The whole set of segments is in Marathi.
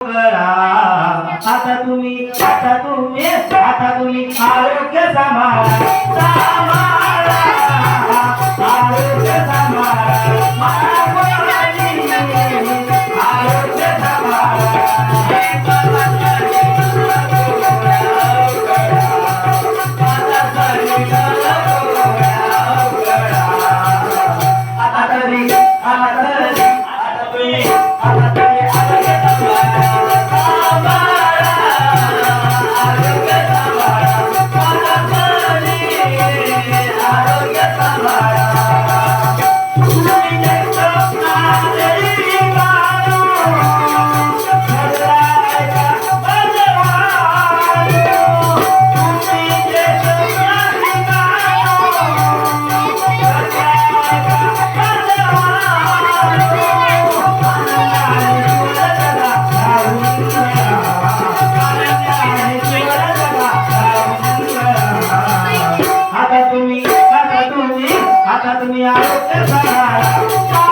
आता तुम्ही आता तुम्ही आता तुम्ही आरोग्य सांभाळा. आदमी में आओ के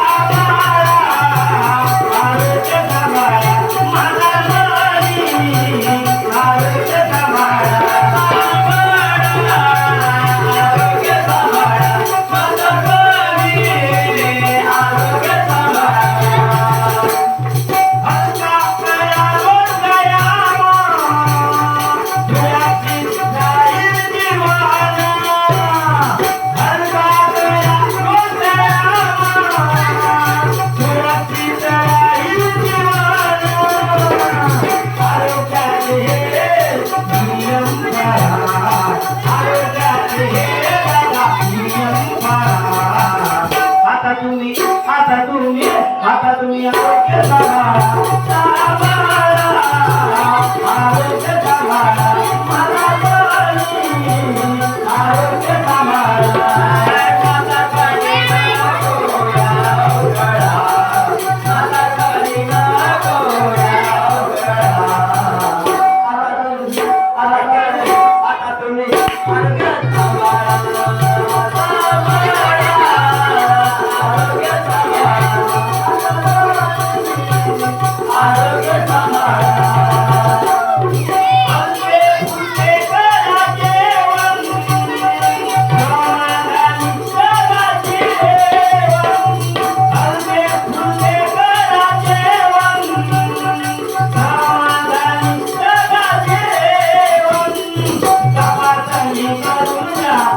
I'm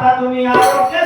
दुनिया तुम्ही आरोग्य